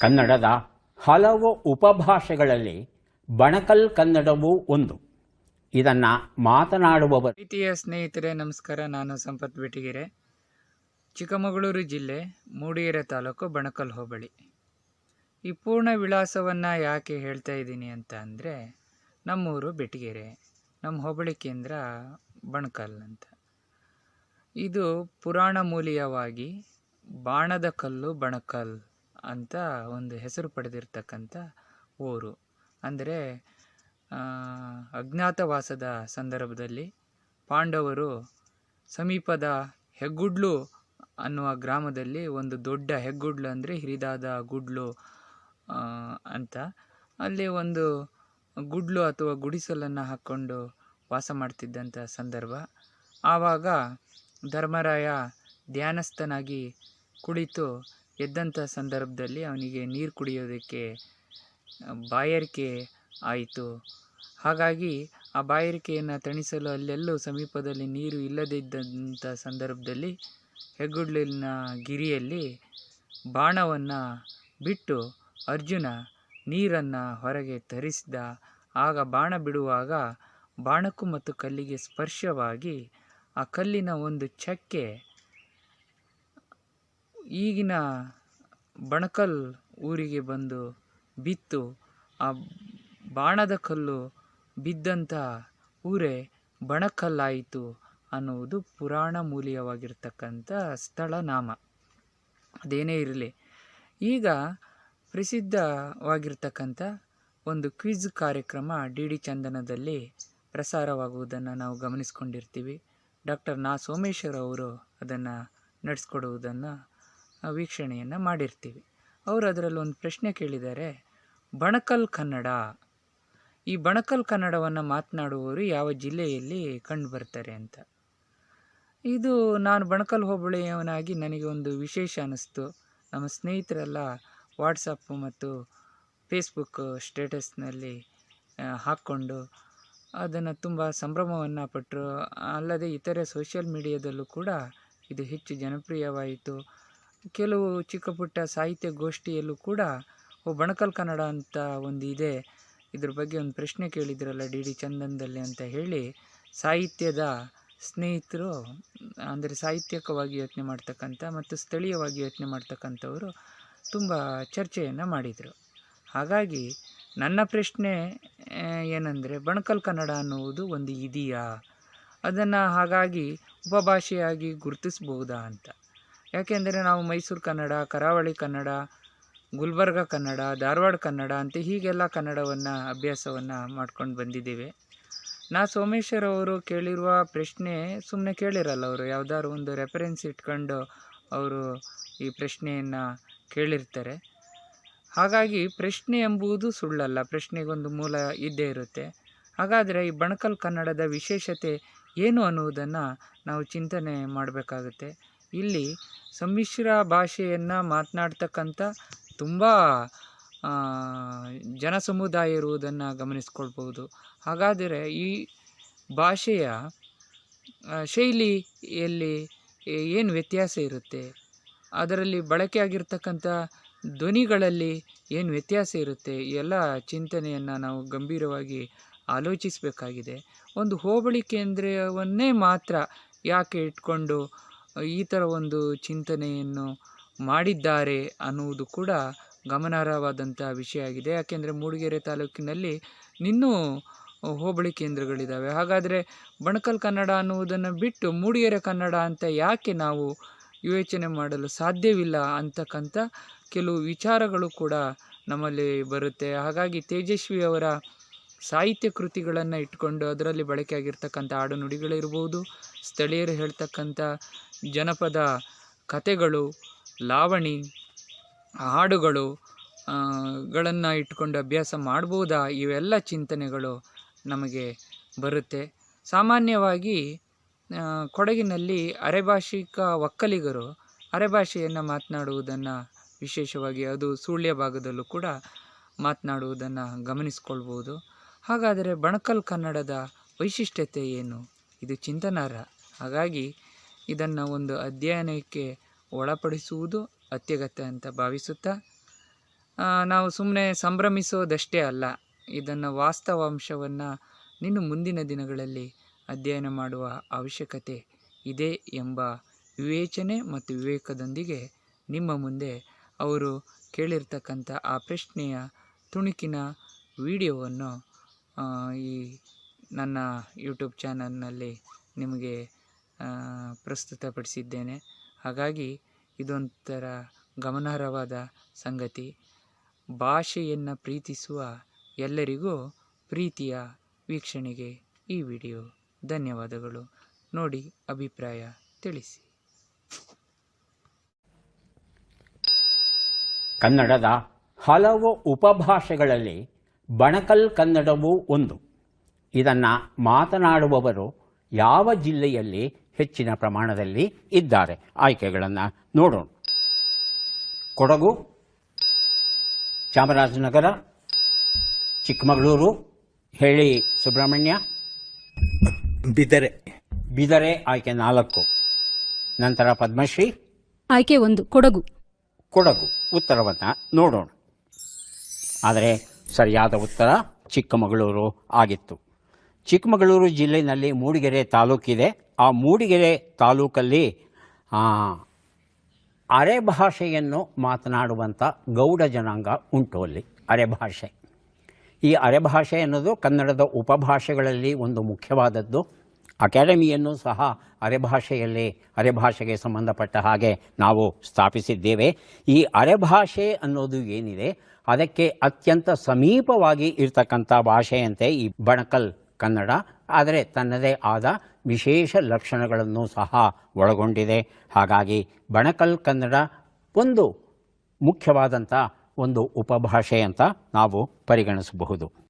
ಕನ್ನಡದ ಹಲವು ಉಪಭಾಷೆಗಳಲ್ಲಿ ಬಣಕಲ್ ಕನ್ನಡವೂ ಒಂದು. ಇದನ್ನು ಮಾತನಾಡುವ ಪ್ರೀತಿಯ ಸ್ನೇಹಿತರೆ, ನಮಸ್ಕಾರ. ನಾನು ಸಂಪತ್ ಬಿಟ್ಟಿಗೆರೆ. ಚಿಕ್ಕಮಗಳೂರು ಜಿಲ್ಲೆ, ಮೂಡಿಗೆರೆ ತಾಲೂಕು ಬಣಕಲ್ ಹೋಬಳಿ. ಈ ಪೂರ್ಣ ವಿಳಾಸವನ್ನು ಯಾಕೆ ಹೇಳ್ತಾ ಇದ್ದೀನಿ ಅಂತ ಅಂದರೆ, ನಮ್ಮೂರು ಬೆಟಗೆರೆ ನಮ್ಮ ಹೋಬಳಿ ಕೇಂದ್ರ ಬಣಕಲ್ ಅಂತ. ಇದು ಪುರಾಣ ಮೂಲೀಯವಾಗಿ ಬಾಣದ ಕಲ್ಲು ಬಣಕಲ್ ಅಂತ ಒಂದು ಹೆಸರು ಪಡೆದಿರ್ತಕ್ಕಂಥ ಊರು. ಅಂದರೆ ಅಜ್ಞಾತವಾಸದ ಸಂದರ್ಭದಲ್ಲಿ ಪಾಂಡವರು ಸಮೀಪದ ಹೆಗ್ಗುಡ್ಲು ಅನ್ನುವ ಗ್ರಾಮದಲ್ಲಿ ಒಂದು ದೊಡ್ಡ ಹೆಗ್ಗುಡ್ಲು ಅಂದರೆ ಹಿರಿದಾದ ಗುಡ್ಲು ಅಂತ. ಅಲ್ಲಿ ಒಂದು ಗುಡ್ಲು ಅಥವಾ ಗುಡಿಸಲನ್ನು ಹಾಕ್ಕೊಂಡು ವಾಸ ಮಾಡ್ತಿದ್ದಂಥ ಸಂದರ್ಭ. ಆವಾಗ ಧರ್ಮರಾಯ ಧ್ಯಾನಸ್ಥನಾಗಿ ಕುಳಿತು ಎದ್ದಂಥ ಸಂದರ್ಭದಲ್ಲಿ ಅವನಿಗೆ ನೀರು ಕುಡಿಯೋದಕ್ಕೆ ಬಾಯಾರಿಕೆ ಆಯಿತು. ಹಾಗಾಗಿ ಆ ಬಾಯಾರಿಕೆಯನ್ನು ತಣಿಸಲು ಅಲ್ಲೆಲ್ಲೂ ಸಮೀಪದಲ್ಲಿ ನೀರು ಇಲ್ಲದೇ ಇದ್ದಂಥ ಸಂದರ್ಭದಲ್ಲಿ ಹೆಗ್ಗುಡ್ಲಿನ ಗಿರಿಯಲ್ಲಿ ಬಾಣವನ್ನು ಬಿಟ್ಟು ಅರ್ಜುನ ನೀರನ್ನು ಹೊರಗೆ ತರಿಸಿದ. ಆಗ ಬಾಣ ಬಿಡುವಾಗ ಬಾಣಕ್ಕೂ ಮತ್ತು ಕಲ್ಲಿಗೆ ಸ್ಪರ್ಶವಾಗಿ ಆ ಕಲ್ಲಿನ ಒಂದು ಚಕ್ಕೆ ಈಗಿನ ಬಣಕಲ್ ಊರಿಗೆ ಬಂದು ಬಿತ್ತು. ಆ ಬಾಣದ ಕಲ್ಲು ಬಿದ್ದಂಥ ಊರೇ ಬಣಕಲ್ಲಾಯಿತು ಅನ್ನುವುದು ಪುರಾಣ ಮೂಲೀಯವಾಗಿರ್ತಕ್ಕಂಥ ಸ್ಥಳ ನಾಮ. ಅದೇನೇ ಇರಲಿ. ಈಗ ಪ್ರಸಿದ್ಧವಾಗಿರ್ತಕ್ಕಂಥ ಒಂದು ಕ್ವಿಜ್ ಕಾರ್ಯಕ್ರಮ ಡಿ ಡಿ ಚಂದನದಲ್ಲಿ ಪ್ರಸಾರವಾಗುವುದನ್ನು ನಾವು ಗಮನಿಸ್ಕೊಂಡಿರ್ತೀವಿ. ಡಾಕ್ಟರ್ ನಾ ಸೋಮೇಶ್ವರ್ ಅವರು ಅದನ್ನು ನಡೆಸ್ಕೊಡುವುದನ್ನು ವೀಕ್ಷಣೆಯನ್ನು ಮಾಡಿರ್ತೀವಿ. ಅವರು ಅದರಲ್ಲಿ ಒಂದು ಪ್ರಶ್ನೆ ಕೇಳಿದ್ದಾರೆ ಬಣಕಲ್ ಕನ್ನಡ? ಈ ಬಣಕಲ್ ಕನ್ನಡವನ್ನು ಮಾತನಾಡುವವರು ಯಾವ ಜಿಲ್ಲೆಯಲ್ಲಿ ಕಂಡು ಬರ್ತಾರೆ ಅಂತ. ಇದು ನಾನು ಬಣಕಲ್ ಹೋಬಳಿಯವನಾಗಿ ನನಗೆ ಒಂದು ವಿಶೇಷ ಅನ್ನಿಸ್ತು ನಮ್ಮ ಸ್ನೇಹಿತರೆಲ್ಲ ವಾಟ್ಸಪ್ಪು ಮತ್ತು ಫೇಸ್ಬುಕ್ ಸ್ಟೇಟಸ್ನಲ್ಲಿ ಹಾಕ್ಕೊಂಡು ಅದನ್ನು ತುಂಬ ಸಂಭ್ರಮವನ್ನು ಪಟ್ಟರು ಅಲ್ಲದೆ ಇತರೆ ಸೋಷಿಯಲ್ ಮೀಡಿಯಾದಲ್ಲೂ ಕೂಡ ಇದು ಹೆಚ್ಚು ಜನಪ್ರಿಯವಾಯಿತು. ಕೆಲವು ಚಿಕ್ಕ ಪುಟ್ಟ ಸಾಹಿತ್ಯ ಗೋಷ್ಠಿಯಲ್ಲೂ ಕೂಡ ಓ ಬಣಕಲ್ ಕನ್ನಡ ಅಂತ ಒಂದು ಇದೆ. ಇದ್ರ ಬಗ್ಗೆ ಒಂದು ಪ್ರಶ್ನೆ ಕೇಳಿದ್ರಲ್ಲ ಡಿ ಡಿ ಚಂದನದಲ್ಲಿ ಅಂತ ಹೇಳಿ. ಸಾಹಿತ್ಯದ ಸ್ನೇಹಿತರು, ಅಂದರೆ ಸಾಹಿತ್ಯಕವಾಗಿ ಯೋಚನೆ ಮಾಡ್ತಕ್ಕಂಥ ಮತ್ತು ಸ್ಥಳೀಯವಾಗಿ ಯೋಚನೆ ಮಾಡ್ತಕ್ಕಂಥವರು ತುಂಬ ಚರ್ಚೆಯನ್ನು ಮಾಡಿದರು. ಹಾಗಾಗಿ ನನ್ನ ಪ್ರಶ್ನೆ ಏನಂದರೆ ಬಣಕಲ್ ಕನ್ನಡ ಅನ್ನುವುದು ಒಂದು ಇದೆಯಾ? ಅದನ್ನು ಹಾಗಾಗಿ ಉಪಭಾಷೆಯಾಗಿ ಗುರುತಿಸ್ಬೋದಾ ಅಂತ. ಯಾಕೆಂದರೆ ನಾವು ಮೈಸೂರು ಕನ್ನಡ, ಕರಾವಳಿ ಕನ್ನಡ, ಗುಲ್ಬರ್ಗ ಕನ್ನಡ, ಧಾರವಾಡ ಕನ್ನಡ ಅಂತ ಹೀಗೆಲ್ಲ ಕನ್ನಡವನ್ನು, ಅಭ್ಯಾಸವನ್ನು ಮಾಡ್ಕೊಂಡು ಬಂದಿದ್ದೇವೆ. ನಾ ಸೋಮೇಶ್ವರ್ ಅವರು ಕೇಳಿರುವ ಪ್ರಶ್ನೆ ಸುಮ್ಮನೆ ಕೇಳಿರಲ್ಲ ಅವರು, ಯಾವುದಾದ್ರು ಒಂದು ರೆಫರೆನ್ಸ್ ಇಟ್ಕೊಂಡು ಅವರು ಈ ಪ್ರಶ್ನೆಯನ್ನು ಕೇಳಿರ್ತಾರೆ. ಹಾಗಾಗಿ ಪ್ರಶ್ನೆ ಎಂಬುದು ಸುಳ್ಳಲ್ಲ, ಪ್ರಶ್ನೆಗೊಂದು ಮೂಲ ಇದ್ದೇ ಇರುತ್ತೆ. ಹಾಗಾದರೆ ಈ ಬಣಕಲ್ ಕನ್ನಡದ ವಿಶೇಷತೆ ಏನು ಅನ್ನುವುದನ್ನು ನಾವು ಚಿಂತನೆ ಮಾಡಬೇಕಾಗುತ್ತೆ. ಇಲ್ಲಿ ಸಮ್ಮಿಶ್ರ ಭಾಷೆಯನ್ನು ಮಾತನಾಡ್ತಕ್ಕಂಥ ತುಂಬ ಜನ ಜನಸಮುದಾಯ ಇರುವುದನ್ನು ಗಮನಿಸ್ಕೊಳ್ಬೋದು ಹಾಗಾದರೆ ಈ ಭಾಷೆಯ ಶೈಲಿಯಲ್ಲಿ ಏನು ವ್ಯತ್ಯಾಸ ಇರುತ್ತೆ? ಅದರಲ್ಲಿ ಬಳಕೆಯಾಗಿರ್ತಕ್ಕಂಥ ಧ್ವನಿಗಳಲ್ಲಿ ಏನು ವ್ಯತ್ಯಾಸ ಇರುತ್ತೆ? ಎಲ್ಲ ಚಿಂತನೆಯನ್ನು ನಾವು ಗಂಭೀರವಾಗಿ ಆಲೋಚಿಸಬೇಕಾಗಿದೆ. ಒಂದು ಹೋಬಳಿ ಕೇಂದ್ರವನ್ನೇ ಮಾತ್ರ ಯಾಕೆ ಇಟ್ಕೊಂಡು ಈ ಥರ ಒಂದು ಚಿಂತನೆಯನ್ನು ಮಾಡಿದ್ದಾರೆ ಅನ್ನುವುದು ಕೂಡ ಗಮನಾರ್ಹವಾದಂಥ ವಿಷಯ ಆಗಿದೆ. ಯಾಕೆಂದರೆ ಮೂಡಿಗೆರೆ ತಾಲೂಕಿನಲ್ಲಿ ಇನ್ನೂ ಹೋಬಳಿ ಕೇಂದ್ರಗಳಿದ್ದಾವೆ. ಹಾಗಾದರೆ ಬಣಕಲ್ ಕನ್ನಡ ಅನ್ನುವುದನ್ನು ಬಿಟ್ಟು ಮೂಡಿಗೆರೆ ಕನ್ನಡ ಅಂತ ಯಾಕೆ ನಾವು ಯೋಚನೆ ಮಾಡಲು ಸಾಧ್ಯವಿಲ್ಲ ಅಂತಕ್ಕಂಥ ಕೆಲವು ವಿಚಾರಗಳು ಕೂಡ ನಮ್ಮಲ್ಲಿ ಬರುತ್ತೆ. ಹಾಗಾಗಿ ತೇಜಸ್ವಿ ಅವರ ಸಾಹಿತ್ಯ ಕೃತಿಗಳನ್ನು ಇಟ್ಕೊಂಡು ಅದರಲ್ಲಿ ಬಳಕೆಯಾಗಿರ್ತಕ್ಕಂಥ ಆಡುನುಡಿಗಳಿರ್ಬೋದು, ಸ್ಥಳೀಯರು ಹೇಳ್ತಕ್ಕಂಥ ಜನಪದ ಕತೆಗಳು ಲಾವಣಿ, ಹಾಡುಗಳು ಗಳನ್ನು ಇಟ್ಕೊಂಡು ಅಭ್ಯಾಸ ಮಾಡ್ಬೋದಾ? ಇವೆಲ್ಲ ಚಿಂತನೆಗಳು ನಮಗೆ ಬರುತ್ತೆ. ಸಾಮಾನ್ಯವಾಗಿ ಕೊಡಗಿನಲ್ಲಿ ಅರೆಭಾಷಿಕ ಒಕ್ಕಲಿಗರು ಅರೆಭಾಷೆಯನ್ನು ಮಾತನಾಡುವುದನ್ನು ವಿಶೇಷವಾಗಿ ಅದು ಸುಳ್ಯ ಭಾಗದಲ್ಲೂ ಕೂಡ ಮಾತನಾಡುವುದನ್ನು ಗಮನಿಸ್ಕೊಳ್ಬೋದು. ಹಾಗಾದರೆ ಬಣಕಲ್ ಕನ್ನಡದ ವೈಶಿಷ್ಟ್ಯತೆ ಏನು? ಇದು ಚಿಂತನಾರ್ಹ. ಹಾಗಾಗಿ ಇದನ್ನು ಒಂದು ಅಧ್ಯಯನಕ್ಕೆ ಒಳಪಡಿಸುವುದು ಅತ್ಯಗತ್ಯ ಅಂತ ಭಾವಿಸುತ್ತಾ ನಾವು ಸುಮ್ಮನೆ ಸಂಭ್ರಮಿಸೋದಷ್ಟೇ ಅಲ್ಲ, ಇದನ್ನು ವಾಸ್ತವಾಂಶವನ್ನು ನೀನು ಮುಂದಿನ ದಿನಗಳಲ್ಲಿ ಅಧ್ಯಯನ ಮಾಡುವ ಅವಶ್ಯಕತೆ ಇದೆ ಎಂಬ ವಿವೇಚನೆ ಮತ್ತು ವಿವೇಕದೊಂದಿಗೆ ನಿಮ್ಮ ಮುಂದೆ ಅವರು ಕೇಳಿರ್ತಕ್ಕಂಥ ಆ ಪ್ರಶ್ನೆಯ ತುಣುಕಿನ ವಿಡಿಯೋವನ್ನು ಈ ನನ್ನ ಯೂಟ್ಯೂಬ್ ಚಾನಲ್ನಲ್ಲಿ ನಿಮಗೆ ಪ್ರಸ್ತುತಪಡಿಸಿದ್ದೇನೆ. ಹಾಗಾಗಿ ಇದೊಂಥರ ಗಮನಾರ್ಹವಾದ ಸಂಗತಿ. ಭಾಷೆಯನ್ನು ಪ್ರೀತಿಸುವ ಎಲ್ಲರಿಗೂ ಪ್ರೀತಿಯ ವೀಕ್ಷಣೆಗೆ ಈ ವಿಡಿಯೋ. ಧನ್ಯವಾದಗಳು. ನೋಡಿ, ಅಭಿಪ್ರಾಯ ತಿಳಿಸಿ. ಕನ್ನಡದ ಹಲವು ಉಪಭಾಷೆಗಳಲ್ಲಿ ಬಣಕಲ್ ಕನ್ನಡವು ಒಂದು. ಇದನ್ನು ಮಾತನಾಡುವವರು ಯಾವ ಜಿಲ್ಲೆಯಲ್ಲಿ ಹೆಚ್ಚಿನ ಪ್ರಮಾಣದಲ್ಲಿ ಇದ್ದಾರೆ? ಆಯ್ಕೆಗಳನ್ನು ನೋಡೋಣ. ಕೊಡಗು ಚಾಮರಾಜನಗರ ಚಿಕ್ಕಮಗಳೂರು ಹೇಳಿ ಸುಬ್ರಹ್ಮಣ್ಯ. ಬಿದರೆ. ಬಿದರೆ ಆಯ್ಕೆ ನಾಲ್ಕು. ನಂತರ ಪದ್ಮಶ್ರೀ. ಆಯ್ಕೆ ಒಂದು ಕೊಡಗು. ಕೊಡಗು ಉತ್ತರವನ್ನು ನೋಡೋಣ. ಆದರೆ ಸರಿಯಾದ ಉತ್ತರ ಚಿಕ್ಕಮಗಳೂರು ಆಗಿತ್ತು. ಚಿಕ್ಕಮಗಳೂರು ಜಿಲ್ಲೆಯಲ್ಲಿ ಮೂಡಿಗೆರೆ ತಾಲೂಕಿದೆ ಆ ಮೂಡಿಗೆರೆ ತಾಲೂಕಲ್ಲಿ ಅರೆ ಭಾಷೆಯನ್ನು ಮಾತನಾಡುವಂಥ ಗೌಡ ಜನಾಂಗ ಉಂಟು ಅಲ್ಲಿ, ಅರೆ ಭಾಷೆ. ಈ ಅರೆಭಾಷೆ ಅನ್ನೋದು ಕನ್ನಡದ ಉಪಭಾಷೆಗಳಲ್ಲಿ ಒಂದು ಮುಖ್ಯವಾದದ್ದು. ಅಕಾಡೆಮಿಯನ್ನು ಸಹ ಅರೆಭಾಷೆಯಲ್ಲಿ, ಅರೆಭಾಷೆಗೆ ಸಂಬಂಧಪಟ್ಟ ಹಾಗೆ ನಾವು ಸ್ಥಾಪಿಸಿದ್ದೇವೆ. ಈ ಅರೆಭಾಷೆ ಅನ್ನೋದು ಏನಿದೆ, ಅದಕ್ಕೆ ಅತ್ಯಂತ ಸಮೀಪವಾಗಿ ಇರ್ತಕ್ಕಂಥ ಭಾಷೆಯಂತೆ ಈ ಬಣಕಲ್ ಕನ್ನಡ, ಆದರೆ ತನ್ನದೇ ಆದ ವಿಶೇಷ ಲಕ್ಷಣಗಳನ್ನು ಸಹ ಒಳಗೊಂಡಿದೆ. ಹಾಗಾಗಿ ಬಣಕಲ್ ಕನ್ನಡ ಒಂದು ಮುಖ್ಯವಾದಂಥ ಒಂದು ಉಪಭಾಷೆ ಅಂತ ನಾವು ಪರಿಗಣಿಸಬಹುದು.